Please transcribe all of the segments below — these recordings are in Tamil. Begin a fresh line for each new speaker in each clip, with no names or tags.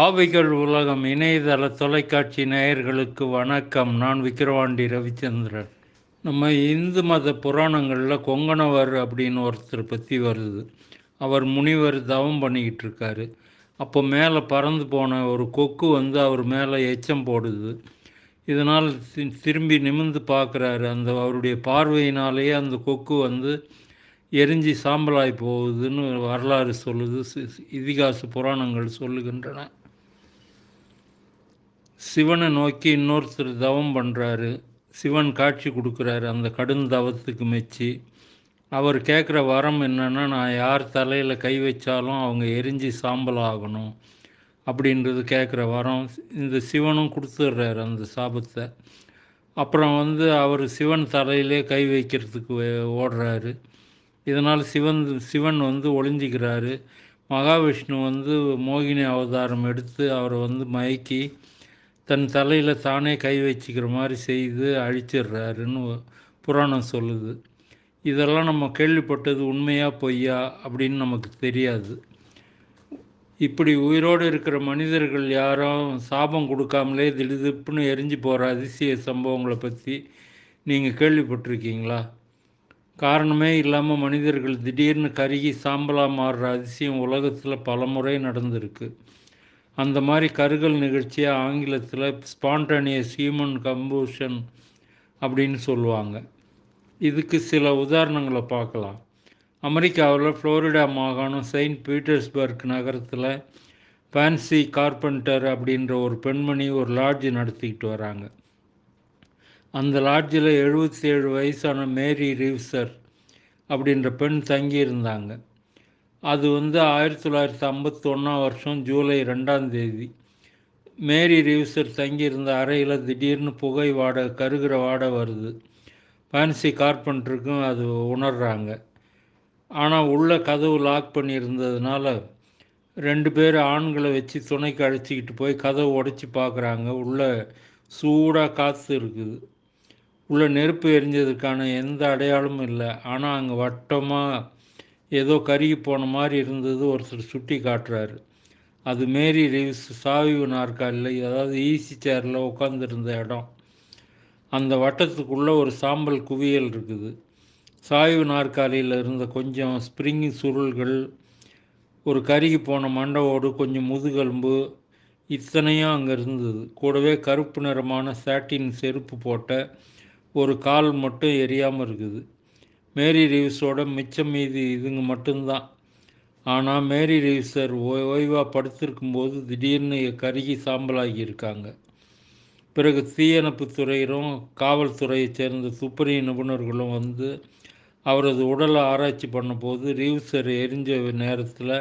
ஆவிகள் உலகம் இணையதள தொலைக்காட்சி நேயர்களுக்கு வணக்கம். நான் விக்கிரவாண்டி ரவிச்சந்திரன். நம்ம இந்து மத புராணங்களில் கொங்கணவர் அப்படின்னு ஒருத்தர் பற்றி வருது. அவர் முனிவர் தவம் பண்ணிக்கிட்டு இருக்காரு. அப்போ மேலே பறந்து போன ஒரு கொக்கு வந்து அவர் மேலே எச்சம் போடுது. இதனால் தி- திரும்பி நிமிர்ந்து பார்க்குறாரு அந்த அவருடைய பார்வையினாலேயே அந்த கொக்கு வந்து எரிஞ்சு சாம்பலாய் போகுதுன்னு வரலாறு சொல்லுது. இதிகாச புராணங்கள் சொல்லுகின்றன. சிவனை நோக்கி இன்னொருத்தர் தவம் பண்ணுறாரு சிவன் காட்சி கொடுக்குறாரு அந்த கடும் தவத்துக்கு மெச்சி. அவர் கேட்குற வரம் என்னென்னா நான் யார் தலையில் கை வச்சாலும் அவங்க எரிஞ்சு சாம்பல் ஆகணும் அப்படின்றது கேட்குற வரம். இந்த சிவனும் கொடுத்துட்றாரு அந்த சாபத்தை. அப்புறம் வந்து அவர் சிவன் தலையிலே கை வைக்கிறதுக்கு ஓடுறாரு. இதனால் சிவன் சிவன் வந்து ஒளிஞ்சிக்கிறாரு. மகாவிஷ்ணு வந்து மோகினி அவதாரம் எடுத்து அவரை வந்து மயக்கி தன் தலையில் தானே கை வச்சுக்கிற மாதிரி செய்து அழிச்சிடுறாருன்னு புராணம் சொல்லுது. இதெல்லாம் நம்ம கேள்விப்பட்டது உண்மையா பொய்யா அப்படின்னு நமக்கு தெரியாது. இப்படி உயிரோடு இருக்கிற மனிதர்கள் யாரும் சாபம் கொடுக்காமலே திடுதிப்புன்னு எரிஞ்சு போகிற அதிசய சம்பவங்களை பற்றி நீங்கள் கேள்விப்பட்டிருக்கீங்களா? காரணமே இல்லாமல் மனிதர்கள் திடீர்னு கருகி சாம்பலாக மாறுற அதிசயம் உலகத்தில் பல முறை நடந்திருக்கு. அந்த மாதிரி கருகல் நிகழ்ச்சியை ஆங்கிலத்தில் ஸ்பான்டேனியஸ் ஹியூமன் கம்பூஷன் அப்படின்னு சொல்லுவாங்க. இதுக்கு சில உதாரணங்களை பார்க்கலாம். அமெரிக்காவில் ஃப்ளோரிடா மாகாணம் செயின்ட் பீட்டர்ஸ்பர்க் நகரத்தில் ஃபேன்சி கார்பெண்டர் அப்படின்ற ஒரு பெண்மணி ஒரு லாட்ஜ் நடத்திக்கிட்டு வராங்க. அந்த லாட்ஜில் எழுபத்தி ஏழு வயசான மேரி ரீவ்சர் அப்படின்ற பெண் தங்கியிருந்தாங்க. அது வந்து ஆயிரத்தி தொள்ளாயிரத்தி ஐம்பத்தி ஒன்றாம் வருஷம் ஜூலை ரெண்டாம் தேதி. மேரி ரீவ்சர் தங்கியிருந்த அறையில் திடீர்னு புகை வாடை கருகிற வாடை வருது. ஃபேன்சி கார்பெண்டருக்கும் அது உணர்கிறாங்க ஆனால் உள்ள கதவு லாக் பண்ணியிருந்ததுனால ரெண்டு பேர் ஆண்களை வச்சு துணைக்கு அழைச்சிக்கிட்டு போய் கதவை உடைச்சி பார்க்குறாங்க உள்ளே சூடாக காற்று இருக்குது. உள்ளே நெருப்பு எரிஞ்சதுக்கான எந்த அடையாளமும் இல்லை. ஆனால் அங்கே வட்டமாக ஏதோ கருகி போன மாதிரி இருந்தது ஒருத்தர் சுட்டி காட்டுறாரு. அது மேரி ரிவ்ஸ் சாவிவு நாற்காலியில் அதாவது ஈசி சேரில் உட்காந்துருந்த இடம். அந்த வட்டத்துக்குள்ளே ஒரு சாம்பல் குவியல் இருக்குது. சாய்வு நாற்காலியில் இருந்த கொஞ்சம் ஸ்ப்ரிங் சுருள்கள் ஒரு கருகி போன மண்டவோடு கொஞ்சம் முதுகெலும்பு இத்தனையும் அங்கே இருந்தது. கூடவே கருப்பு நிறமான சாட்டின் செருப்பு போட்ட ஒரு கால் மட்டும் எரியாமல் இருக்குது. மேரி ரீவ்ஸோட மிச்சம் மீதி இதுங்க மட்டும்தான். ஆனால் மேரி ரீவ்ஸர் ஓய் ஓய்வாக படுத்திருக்கும்போது திடீர்னு கருகி சாம்பலாகி இருக்காங்க பிறகு தீயணைப்பு துறையிலும் காவல்துறையைச் சேர்ந்த துப்பறி நிபுணர்களும் வந்து அவரது உடலை ஆராய்ச்சி பண்ணபோது ரீவ்சர் எரிஞ்ச நேரத்தில்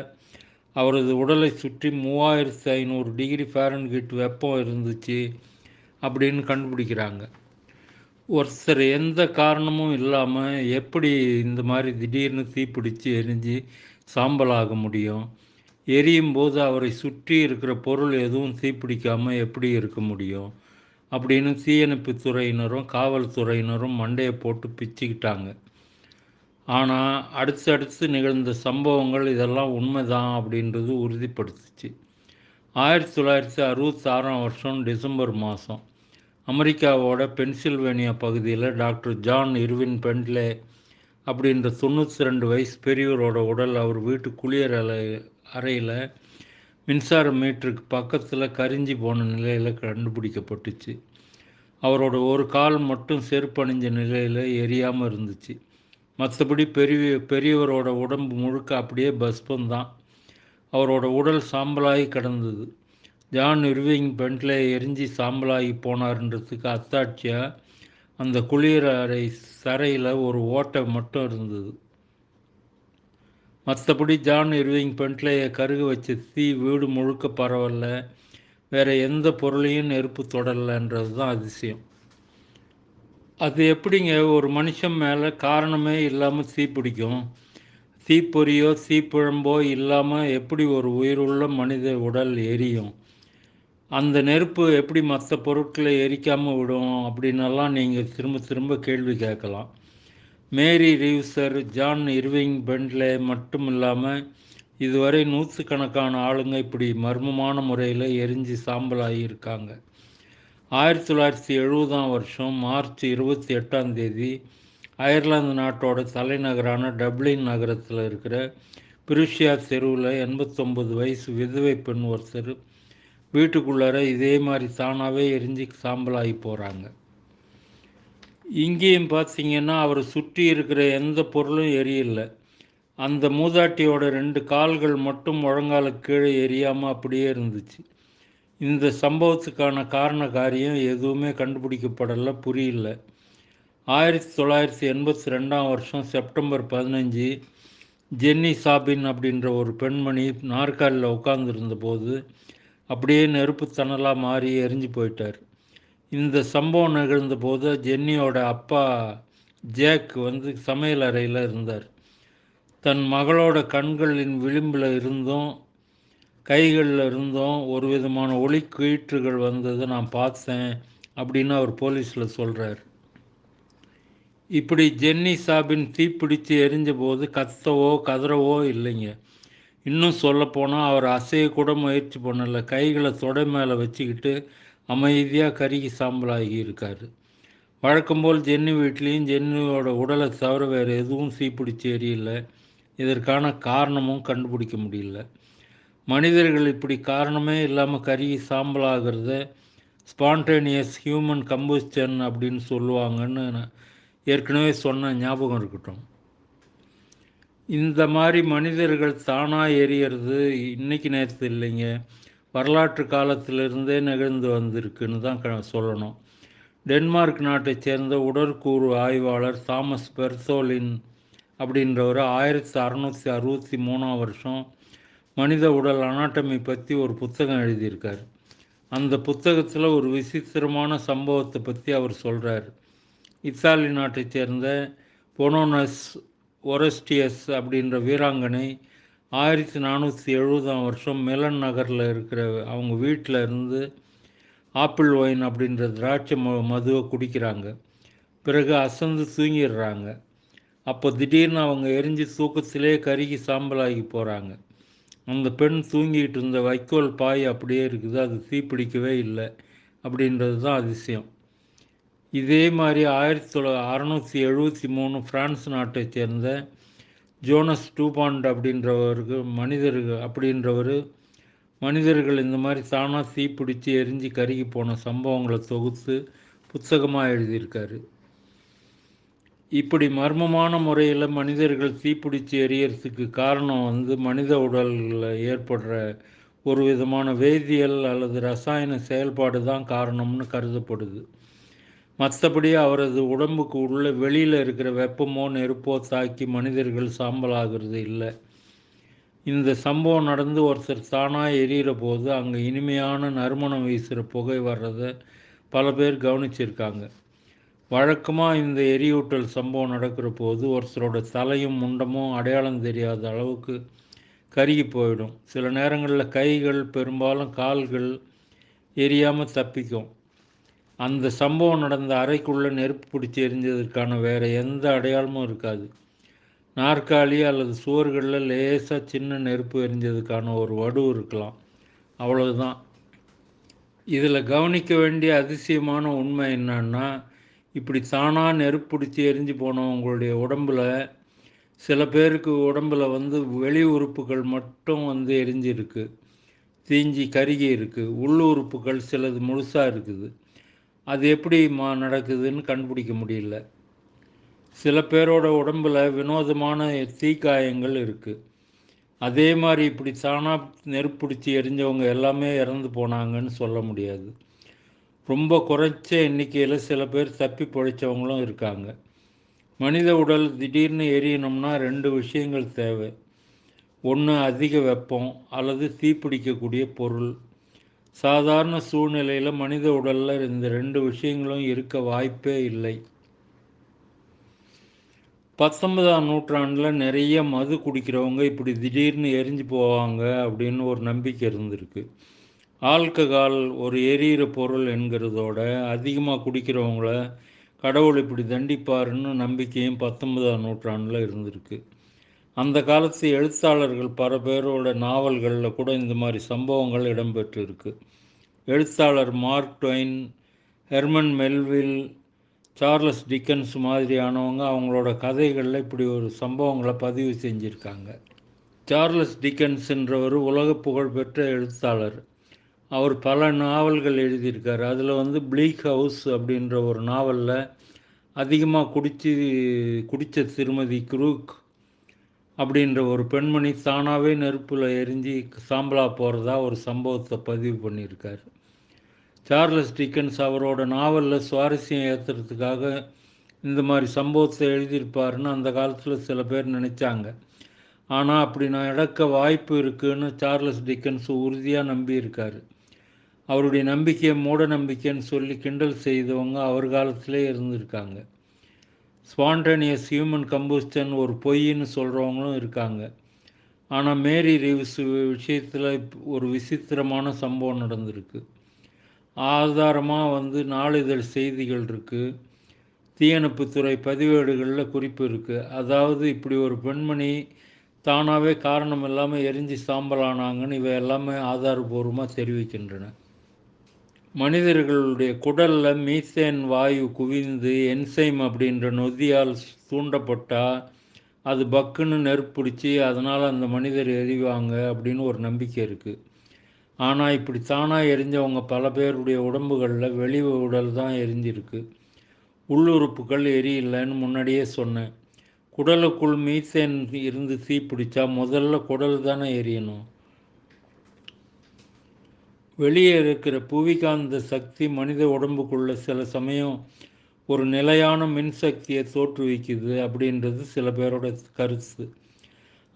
அவரது உடலை சுற்றி மூவாயிரத்து ஐநூறு டிகிரி ஃபாரன்ஹீட் வெப்பம் இருந்துச்சு அப்படின்னு கண்டுபிடிக்கிறாங்க. ஒருத்தர் எந்த காரணமும் இல்லாமல் எப்படி இந்த மாதிரி திடீர்னு தீப்பிடிச்சு எரிஞ்சு சாம்பலாக முடியும்? எரியும் போது அவரை சுற்றி இருக்கிற பொருள் எதுவும் தீப்பிடிக்காமல் எப்படி இருக்க முடியும்? அப்படின்னு தீயணைப்பு துறையினரும் காவல்துறையினரும் மண்டையை போட்டு பிச்சுக்கிட்டாங்க. ஆனால் அடுத்தடுத்து நிகழ்ந்த சம்பவங்கள் இதெல்லாம் உண்மைதான் அப்படின்றது உறுதிப்படுத்துச்சு. ஆயிரத்தி தொள்ளாயிரத்தி அறுபத்தாறாம் வருஷம் டிசம்பர் மாதம். அமெரிக்காவோட பென்சில்வேனியா பகுதியில் டாக்டர் ஜான் இர்வின் பென்ட்லே அப்படின்ற தொண்ணூற்றி ரெண்டு வயசு பெரியவரோட உடல் அவர் வீட்டு குளியல் அறை அறையில் மின்சார மீட்டருக்கு பக்கத்தில் கரிஞ்சி போன நிலையில் கண்டுபிடிக்கப்பட்டுச்சு. அவரோட ஒரு கால் மட்டும் செருப்பணிஞ்ச நிலையில் எரியாமல் இருந்துச்சு. மற்றபடி பெரிய பெரியவரோட உடம்பு முழுக்க அப்படியே பஸ்பந்தான் அவரோட உடல் சாம்பலாகி கிடந்தது. ஜான் இர்விங் பென்ட்லே எரிஞ்சு சாம்பலாகி போனார்ன்றதுக்கு அத்தாட்சியாக அந்த குளிர் அறை சரையில் ஒரு ஓட்டை மட்டும் இருந்தது. மற்றபடி ஜான் இர்விங் பென்ட்லேயை கருக வச்ச தீ வீடு முழுக்க பரவல வேறு எந்த பொருளையும் நெருப்பு தொடரலைன்றது தான் அதிசயம். அது எப்படிங்க? ஒரு மனுஷன் மேலே காரணமே இல்லாமல் தீ பிடிக்கும். தீப்பொறியோ தீப்பிழம்போ இல்லாமல் எப்படி ஒரு உயிருள்ள மனித உடல் எரியும்? அந்த நெருப்பு எப்படி மற்ற பொருட்களை எரிக்காமல் விடும் அப்படின்னெல்லாம் நீங்கள் திரும்ப திரும்ப கேள்வி கேட்கலாம். மேரி ரீவ்சர் ஜான் இர்விங் பெண்ட்லே மட்டும் இல்லாமல் இதுவரை நூற்றுக்கணக்கான ஆளுங்க இப்படி மர்மமான முறையில் எரிஞ்சு சாம்பலாகி இருக்காங்க. ஆயிரத்தி தொள்ளாயிரத்தி எழுபதாம் வருஷம் மார்ச் இருபத்தி எட்டாம் தேதி அயர்லாந்து நாட்டோட தலைநகரான டப்ளின் நகரத்தில் இருக்கிற பிரிஷியா தெருவில் எண்பத்தொம்பது வயசு விதவை பெண் ஒருத்தர் வீட்டுக்குள்ளார இதே மாதிரி தானாகவே எரிஞ்சு சாம்பலாகி போகிறாங்க இங்கேயும் பார்த்தீங்கன்னா அவரை சுற்றி இருக்கிற எந்த பொருளும் எரியலை. அந்த மூதாட்டியோட ரெண்டு கால்கள் மட்டும் முழங்கால கீழே எரியாமல் அப்படியே இருந்துச்சு. இந்த சம்பவத்துக்கான காரண காரியம் எதுவுமே கண்டுபிடிக்கப்படலை புரியல. ஆயிரத்தி தொள்ளாயிரத்தி எண்பத்தி ரெண்டாம் வருஷம் செப்டம்பர் பதினஞ்சு ஜென்னி சாபின் அப்படின்ற ஒரு பெண்மணி நாற்காலியில் உட்கார்ந்துருந்த போது அப்படியே நெருப்பு தணலாக மாறி எரிஞ்சு போயிட்டார். இந்த சம்பவம் நிகழ்ந்த போது ஜென்னியோட அப்பா ஜேக் வந்து சமையல் அறையில் இருந்தார். தன் மகளோட கண்களின் விளிம்பில் இருந்தும் கைகளில் இருந்தும் ஒரு விதமான ஒளி கீற்றுகள் வந்ததை நான் பார்த்தேன் அப்படின்னு அவர் போலீஸில் சொல்கிறார் இப்படி ஜென்னி சாபின் தீப்பிடித்து எரிஞ்ச போது கத்தவோ கதறவோ இல்லைங்க. இன்னும் சொல்லப்போனால் அவர் அசைய கூட முயற்சி பண்ணலை. கைகளை தொடை மேலே வச்சுக்கிட்டு அமைதியாக கருகி சாம்பலாகி இருக்கார். வழக்கம் போல் ஜென்னி வீட்லேயும் ஜென்னியோட உடலை தவிர வேறு எதுவும் சீப்பிடிச்சு எரியல. இதற்கான காரணமும் கண்டுபிடிக்க முடியல. மனிதர்கள் இப்படி காரணமே இல்லாமல் கருகி சாம்பலாகிறத ஸ்பான்டேனியஸ் ஹியூமன் கம்பஸ்டன் அப்படின்னு சொல்லுவாங்கன்னு நான் ஏற்கனவே சொன்ன ஞாபகம் இருக்கட்டும். இந்த மாதிரி மனிதர்கள் தானாக எரியறது இன்றைக்கி நேரத்து இல்லைங்க. வரலாற்று காலத்திலிருந்தே நிகழ்ந்து வந்திருக்குன்னு தான் க சொல்லணும். டென்மார்க் நாட்டைச் சேர்ந்த உடற்கூறு ஆய்வாளர் தாமஸ் பெர்சோலின் அப்படின்றவர் ஆயிரத்தி அறநூற்றி அறுபத்தி மூணாம் வருஷம் மனித உடல் அனாட்டமி பற்றி ஒரு புத்தகம் எழுதியிருக்கார். அந்த புத்தகத்தில் ஒரு விசித்திரமான சம்பவத்தை பற்றி அவர் சொல்கிறார் இத்தாலி நாட்டைச் சேர்ந்த பொனோனஸ் ஒரஸ்டியஸ் அப்படின்ற வீராங்கனை ஆயிரத்தி நானூற்றி எழுபதாம் வருஷம் மெலன் நகரில் இருக்கிற அவங்க வீட்டில் இருந்து ஆப்பிள் ஒயின் அப்படின்ற திராட்சை ம மதுவை குடிக்கிறாங்க. பிறகு அசந்து தூங்கிடுறாங்க. அப்போ திடீர்னு அவங்க எரிஞ்சு தூக்கத்திலே கருகி சாம்பலாகி போகிறாங்க அந்த பெண் தூங்கிட்டு இருந்த வைக்கோல் பாய் அப்படியே இருக்குது. அது தீப்பிடிக்கவே இல்லை அப்படின்றது தான் அதிசயம். இதே மாதிரி ஆயிரத்தி தொள்ள அறநூற்றி எழுபத்தி மூணு ஃப்ரான்ஸ் நாட்டை சேர்ந்த ஜோனஸ் டூபாண்ட் அப்படின்றவருக்கு மனிதர்கள் அப்படின்றவர் மனிதர்கள் இந்த மாதிரி தானாக தீப்பிடித்து எரிஞ்சு கருகி போன சம்பவங்களை தொகுத்து புத்தகமாக எழுதியிருக்காரு. இப்படி மர்மமான முறையில் மனிதர்கள் தீப்பிடிச்சு எரியறதுக்கு காரணம் வந்து மனித உடலில் ஏற்படுற ஒரு விதமான வேதியியல் அல்லது ரசாயன செயல்பாடு தான் காரணம்னு கருதப்படுது. மற்றபடி அவரது உடம்புக்கு உள்ள வெளியில் இருக்கிற வெப்பமோ நெருப்போ தாக்கி மனிதர்கள் சாம்பலாகிறது இல்லை. இந்த சம்பவம் நடந்து ஒருத்தர் தானாக எரியிற போது அங்கே இனிமையான நறுமணம் வீசுகிற புகை வர்றதை பல பேர் கவனிச்சிருக்காங்க. வழக்கமாக இந்த எரியூட்டல் சம்பவம் நடக்கிற போது ஒருத்தரோட தலையும் முண்டமும் அடையாளம் தெரியாத அளவுக்கு கருகி போயிடும். சில நேரங்களில் கைகள் பெரும்பாலும் கால்கள் எரியாமல் தப்பிக்கும். அந்த சம்பவம் நடந்த அறைக்குள்ளே நெருப்பு பிடிச்சி எரிஞ்சதற்கான வேறு எந்த அடையாளமும் இருக்காது. நாற்காலி அல்லது சுவர்களில் லேசாக சின்ன நெருப்பு எரிஞ்சதுக்கான ஒரு வடு இருக்கலாம். அவ்வளவுதான். இதில் கவனிக்க வேண்டிய அதிசயமான உண்மை என்னன்னா இப்படி தானாக நெருப்பு பிடிச்சி எரிஞ்சு போனவங்களுடைய உடம்பில் சில பேருக்கு உடம்பில் வந்து வெளி உறுப்புகள் மட்டும் வந்து எரிஞ்சிருக்கு. தீஞ்சி கருகி இருக்குது உள் உறுப்புகள் சிலது முழுசாக இருக்குது. அது எப்படி மா நடக்குதுன்னு கண்டுபிடிக்க முடியல. சில பேரோட உடம்பில் வினோதமான தீக்காயங்கள் இருக்குது அதே மாதிரி இப்படி தானாக நெருப்பிடிச்சி எரிஞ்சவங்க எல்லாமே இறந்து போனாங்கன்னு சொல்ல முடியாது. ரொம்ப குறைச்ச எண்ணிக்கையில் சில பேர் தப்பி பிழைச்சவங்களும் இருக்காங்க. மனித உடல் திடீர்னு எரியணும்னா ரெண்டு விஷயங்கள் தேவை. ஒன்று அதிக வெப்பம் அல்லது தீப்பிடிக்கக்கூடிய பொருள். சாதாரண சூழ்நிலையில் மனித உடலில் இந்த ரெண்டு விஷயங்களும் இருக்க வாய்ப்பே இல்லை. பத்தொன்பதாம் நூற்றாண்டில் நிறைய மது குடிக்கிறவங்க இப்படி திடீர்னு எரிஞ்சு போவாங்க அப்படின்னு ஒரு நம்பிக்கை இருந்திருக்கு. ஆல்கஹால் ஒரு எரியிற பொருள் என்கிறதோட அதிகமாக குடிக்கிறவங்கள கடவுள் இப்படி தண்டிப்பாருன்னு நம்பிக்கையும் பத்தொன்பதாம் நூற்றாண்டில் இருந்திருக்கு. அந்த காலத்து எழுத்தாளர்கள் பல பேரோட நாவல்களில் கூட இந்த மாதிரி சம்பவங்கள் இடம்பெற்றிருக்கு. எழுத்தாளர் Mark Twain Herman Melville Charles Dickens மாதிரியானவங்க அவங்களோட கதைகளில் இப்படி ஒரு சம்பவங்களை பதிவு செஞ்சுருக்காங்க. சார்லஸ் டிக்கன்ஸ்ன்றவர் உலக புகழ்பெற்ற எழுத்தாளர். அவர் பல நாவல்கள் எழுதியிருக்கார். அதில் வந்து ப்ளீக் ஹவுஸ் அப்படின்ற ஒரு நாவலில் அதிகமாக குடித்து குடித்த திருமதி குரூக் அப்படின்ற ஒரு பெண்மணி தானாகவே நெருப்பில் எரிஞ்சு சாம்பலாக போகிறதா ஒரு சம்பவத்தை பதிவு பண்ணியிருக்கார். சார்லஸ் டிக்கன்ஸ் அவரோட நாவலில் சுவாரஸ்யம் ஏற்றுறதுக்காக இந்த மாதிரி சம்பவத்தை எழுதியிருப்பாருன்னு அந்த காலத்தில் சில பேர் நினச்சாங்க. ஆனால் அப்படி நான் நடக்க வாய்ப்பு இருக்குன்னு சார்லஸ் டிக்கன்ஸ் உறுதியாக நம்பியிருக்கார். அவருடைய நம்பிக்கையை மூட நம்பிக்கைன்னு சொல்லி கிண்டல் செய்தவங்க அவர் காலத்திலே இருந்திருக்காங்க. ஸ்பான்டேனியஸ் ஹியூமன் கம்பூஸ்டன் ஒரு பொய்ன்னு சொல்கிறவங்களும் இருக்காங்க. ஆனால் மேரி ரிவ்ஸ் விஷயத்தில் ஒரு விசித்திரமான சம்பவம் நடந்திருக்கு. ஆதாரமாக வந்து நாளிதழ் செய்திகள் இருக்குது தீயணைப்புத்துறை பதிவேடுகளில் குறிப்பு இருக்குது அதாவது இப்படி ஒரு பெண்மணி தானாகவே காரணம் இல்லாமல் எரிஞ்சு சாம்பலானாங்கன்னு இவை எல்லாமே ஆதாரபூர்வமாக தெரிவிக்கின்றன. மனிதர்களுடைய குடலில் மீத்தேன் வாயு குவிந்து என்சைம் அப்படின்ற நொதியால் தூண்டப்பட்டால் அது பக்குன்னு நெருப்பிடிச்சு அதனால் அந்த மனிதர் எரிவாங்க அப்படின்னு ஒரு நம்பிக்கை இருக்குது ஆனால் இப்படி தானாக எரிஞ்சவங்க பல பேருடைய உடம்புகளில் வெளி உடல் தான் எரிஞ்சிருக்கு. உள்ளுறுப்புகள் எரியலைன்னு முன்னாடியே சொன்னேன். குடலுக்குள் மீத்தேன் இருந்து சீ பிடிச்சா முதல்ல குடல் தானே எரியணும். வெளியே இருக்கிற புவிகாந்த சக்தி மனித உடம்புக்குள்ள சில சமயம் ஒரு நிலையான மின்சக்தியை தோற்றுவிக்குது அப்படின்றது சில பேரோட கருத்து.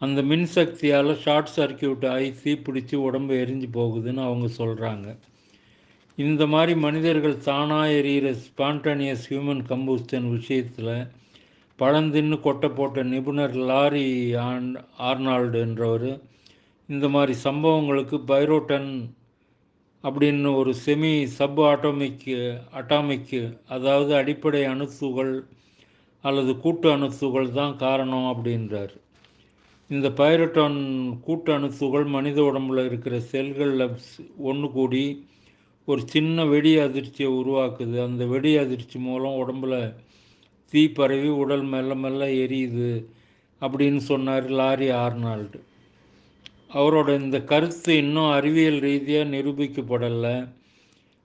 அந்த மின்சக்தியால் ஷார்ட் சர்க்கியூட் ஆகி தீப்பிடிச்சு உடம்பு எரிஞ்சு போகுதுன்னு அவங்க சொல்கிறாங்க இந்த மாதிரி மனிதர்கள் தானாக எரியிற ஸ்பான்டானியஸ் ஹியூமன் கம்பூஸ்டன் விஷயத்தில் பழந்தின்னு கொட்டை போட்ட நிபுணர் லாரி ஆன் ஆர்னால்டுன்றவர் இந்த மாதிரி சம்பவங்களுக்கு பைரோட்டன் அப்படின்னு ஒரு செமி சப் ஆட்டோமிக்கு அட்டாமிக்கு அதாவது அடிப்படை அணுசுகள் அல்லது கூட்டு அணுசுகள் தான் காரணம் அப்படின்றார். இந்த பைரட்டான் கூட்டு அணுசுகள் மனித உடம்புல இருக்கிற செல்களில் ஒன்று கூடி ஒரு சின்ன வெடி அதிர்ச்சியை உருவாக்குது. அந்த வெடி அதிர்ச்சி மூலம் உடம்புல தீ பரவி உடல் மெல்ல மெல்ல எரியுது அப்படின்னு சொன்னார் லாரி ஆர்னால்டு. அவரோட இந்த கருத்து இன்னும் அறிவியல் ரீதியாக நிரூபிக்கப்படலை.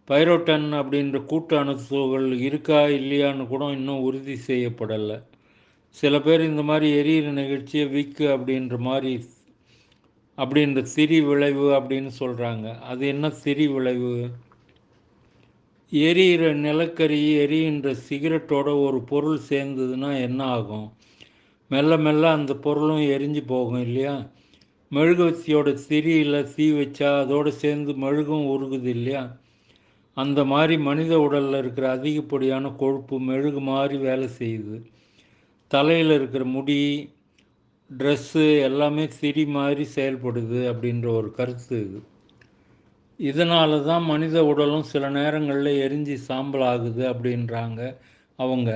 பைரோட்டன் அப்படின்ற கூட்டு அணுத்துகள் இருக்கா இல்லையான்னு கூட இன்னும் உறுதி செய்யப்படலை. சில பேர் இந்த மாதிரி எரியிற நிகழ்ச்சியை விக்கு அப்படின்ற மாதிரி அப்படின்ற சிறி விளைவு அப்படின்னு சொல்கிறாங்க அது என்ன சிறி விளைவு? எரியிற நிலக்கரி எரிகின்ற சிகரெட்டோட ஒரு பொருள் சேர்ந்ததுன்னா என்ன ஆகும்? மெல்ல மெல்ல அந்த பொருளும் எரிஞ்சு போகும் இல்லையா? மெழுகுவத்தியோட திரியில் தீ வச்சா அதோடு சேர்ந்து மெழுகும் உருகுது இல்லையா? அந்த மாதிரி மனித உடலில் இருக்கிற அதிகப்படியான கொழுப்பு மெழுகு மாதிரி வேலை செய்யுது. தலையில் இருக்கிற முடி ட்ரெஸ்ஸு எல்லாமே சிரி மாதிரி செயல்படுது அப்படின்ற ஒரு கருத்து இது. இதனால தான் மனித உடலும் சில நேரங்களில் எரிஞ்சு சாம்பல் ஆகுது அப்படின்றாங்க அவங்க.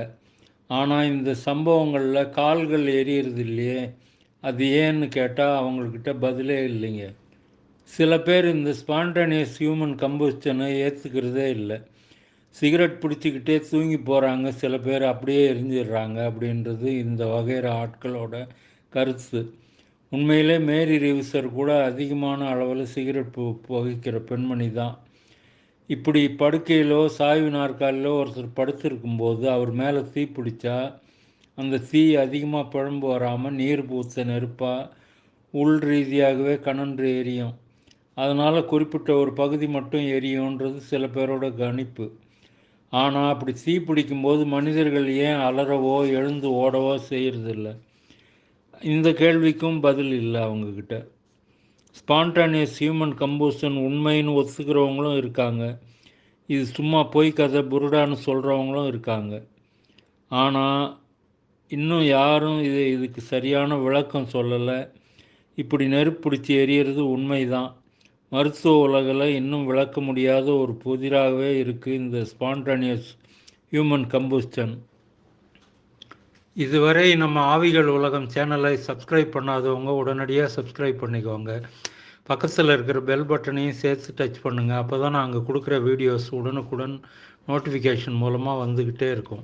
ஆனால் இந்த சம்பவங்களில் கால்கள் எரியறது இல்லையே. அது ஏன்னு கேட்டால் அவங்கக்கிட்ட பதிலே இல்லைங்க. சில பேர் இந்த ஸ்பான்டேனியஸ் ஹியூமன் கம்பஸ்டனை ஏற்றுக்கிறதே இல்லை. சிகரெட் பிடிச்சிக்கிட்டே தூங்கி போகிறாங்க சில பேர் அப்படியே எரிஞ்சிடுறாங்க அப்படின்றது இந்த வகைற ஆட்களோட கருத்து. உண்மையிலே மேரி ரிவிசர் கூட அதிகமான அளவில் சிகரெட் பு புகைக்கிற பெண்மணி தான். இப்படி படுக்கையிலோ சாய்வு நாற்காலிலோ ஒருத்தர் படுத்திருக்கும்போது அவர் மேலே தீ பிடிச்சா அந்த தீ அதிகமாக பிழம்பு வராமல் நீர் பூத்த நெருப்பாக உள் ரீதியாகவே கனன்று எரியும். அதனால் குறிப்பிட்ட ஒரு பகுதி மட்டும் எரியுன்றது சில பேரோட கணிப்பு. ஆனால் அப்படி தீ பிடிக்கும்போது மனிதர்கள் ஏன் அலறவோ எழுந்து ஓடவோ செய்கிறதில்ல இந்த கேள்விக்கும் பதில் இல்லை அவங்கக்கிட்ட ஸ்பான்டானியஸ் ஹியூமன் கம்போஸ்டன் உண்மைன்னு ஒத்துக்கிறவங்களும் இருக்காங்க. இது சும்மா பொய் கதை புருடான்னு சொல்கிறவங்களும் இருக்காங்க. ஆனால் இன்னும் யாரும் இது இதுக்கு சரியான விளக்கம் சொல்லலை. இப்படி நெருப்பிடிச்சி எரியறது உண்மைதான். மருத்துவ உலகில் இன்னும் விளக்க முடியாத ஒரு புதிராகவே இருக்குது இந்த ஸ்பான்டானியஸ் ஹியூமன் கம்புஸ்டன். இதுவரை நம்ம ஆவிகள் உலகம் சேனலை சப்ஸ்கிரைப் பண்ணாதவங்க உடனடியாக சப்ஸ்கிரைப் பண்ணிக்கோங்க. பக்கத்தில் இருக்கிற பெல் பட்டனையும் சேர்த்து டச் பண்ணுங்கள் அப்போ தான் நாங்கள் கொடுக்குற வீடியோஸ் உடனுக்குடன் நோட்டிஃபிகேஷன் மூலமாக வந்துக்கிட்டே இருக்கும்.